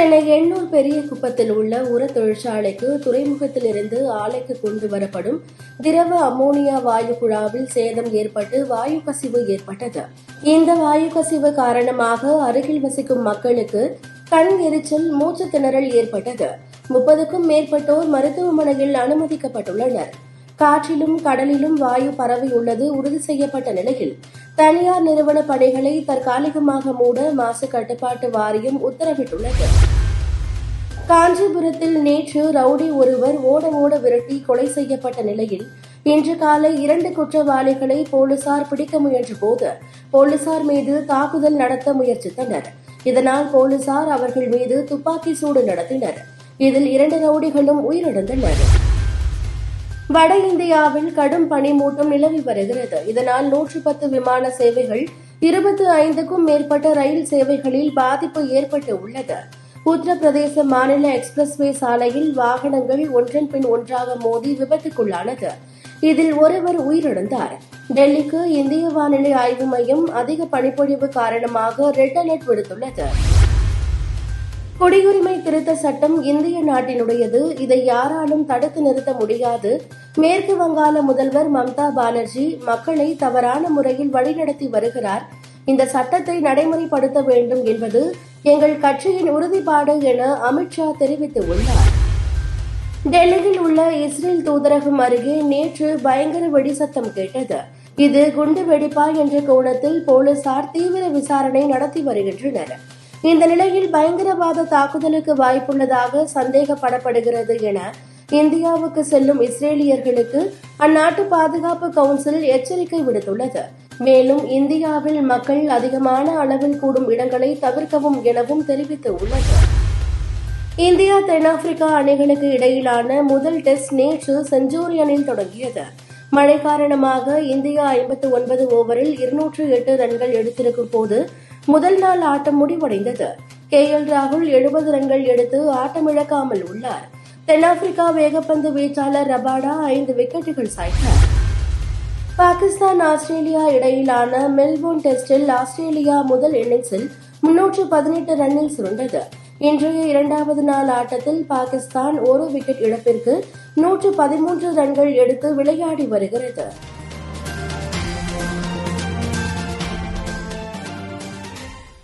சென்னை எண்ணூர் பெரிய குப்பத்தில் உள்ள உர தொழிற்சாலைக்கு துறைமுகத்திலிருந்து ஆலைக்கு கொண்டு வரப்படும் திரவ அமோனியா வாயு குழாவில் சேதம் ஏற்பட்டு வாயு கசிவு ஏற்பட்டது. இந்த வாயு கசிவு காரணமாக அருகில் வசிக்கும் மக்களுக்கு கண் எரிச்சல் மூச்சு திணறல் ஏற்பட்டது. முப்பதுக்கும் மேற்பட்டோர் மருத்துவமனையில் அனுமதிக்கப்பட்டுள்ளனர். காற்றிலும் கடலிலும் வாயு பரவியுள்ளது உறுதி செய்யப்பட்ட நிலையில் தனியார் நிறுவன பணிகளை தற்காலிகமாக மூட மாசு கட்டுப்பாட்டு வாரியம் உத்தரவிட்டுள்ளது. காஞ்சிபுரத்தில் நேற்று ரவுடி ஒருவர் ஓட ஓட விரட்டி கொலை செய்யப்பட்ட நிலையில் இன்று காலை இரண்டு குற்றவாளிகளை போலீசார் பிடிக்க முயன்றபோது போலீசார் மீது தாக்குதல் நடத்த முயற்சித்தனர். இதனால் போலீசார் அவர்கள் மீது துப்பாக்கி சூடு நடத்தினர். இதில் இரண்டு ரவுடிகளும் உயிரிழந்தனர். வட இந்தியாவில் கடும் பனிமூட்டம் நிலவி வருகிறது. இதனால் நூற்று பத்து விமான சேவைகள் இருபத்தி ஐந்துக்கும் மேற்பட்ட ரயில் சேவைகளில் பாதிப்பு ஏற்பட்டு உள்ளது. உத்தரப்பிரதேச மாநில எக்ஸ்பிரஸ்வே சாலையில் வாகனங்கள் ஒன்றன் பின் ஒன்றாக மோதி விபத்துக்குள்ளானது. இதில் ஒருவர் உயிரிழந்தார். டெல்லிக்கு இந்திய வானிலை ஆய்வு மையம் அதிக பனிப்பொழிவு காரணமாக ரெட் அலர்ட் விடுத்துள்ளது. குடியுரிமை திருத்த சட்டம் இந்திய நாட்டினுடையது. இதை யாராலும் தடுத்து நிறுத்த முடியாது. மேற்கு வங்காள முதல்வர் மம்தா பானர்ஜி மக்களை தவறான முறையில் வழிநடத்தி வருகிறார். இந்த சட்டத்தை நடைமுறைப்படுத்த வேண்டும் என்பது எங்கள் கட்சியின் உறுதிப்பாடு என அமித்ஷா தெரிவித்துள்ளார். டெல்லியில் உள்ள இஸ்ரேல் தூதரகம் அருகே நேற்று பயங்கர வெடிசத்தம் கேட்டது. இது குண்டு வெடிப்பா என்ற கோணத்தில் போலீசார் தீவிர விசாரணை நடத்தி வருகின்றனர். இந்த நிலையில் பயங்கரவாத தாக்குதலுக்கு வாய்ப்புள்ளதாக சந்தேகப்படப்படுகிறது என இந்தியாவுக்கு செல்லும் இஸ்ரேலியர்களுக்கு அந்நாட்டு பாதுகாப்பு கவுன்சில் எச்சரிக்கை விடுத்துள்ளது. மேலும் இந்தியாவில் மக்கள் அதிகமான அளவில் கூடும் இடங்களை தவிர்க்கவும் எனவும் தெரிவித்துள்ளது. இந்தியா தென்னாப்பிரிக்கா அணிகளுக்கு இடையிலான முதல் டெஸ்ட் நேற்று செஞ்சூரியனில் தொடங்கியது. மழை காரணமாக இந்தியா ஐம்பத்து ஒன்பது ஓவரில் இருநூற்று எட்டு ரன்கள் எடுத்திருக்கும் போது முதல் நாள் ஆட்டம் முடிவடைந்தது. கே. எல். ராகுல் எழுபது ரன்கள் எடுத்து ஆட்டமிழக்காமல் உள்ளார். தென்னாப்பிரிக்கா வேகப்பந்து வீச்சாளர் ரபாடா ஐந்து விக்கெட்டுகள் சாய்த்தார். பாகிஸ்தான் ஆஸ்திரேலியா இடையிலான மெல்போர்ன் டெஸ்டில் ஆஸ்திரேலியா முதல் இன்னிங்ஸில் முன்னூற்று பதினெட்டு ரன்னில் சுருண்டது. இன்றைய இரண்டாவது நாள் ஆட்டத்தில் பாகிஸ்தான் ஒரு விக்கெட் இழப்பிற்கு நூற்று பதிமூன்று ரன்கள் எடுத்து விளையாடி வருகிறது.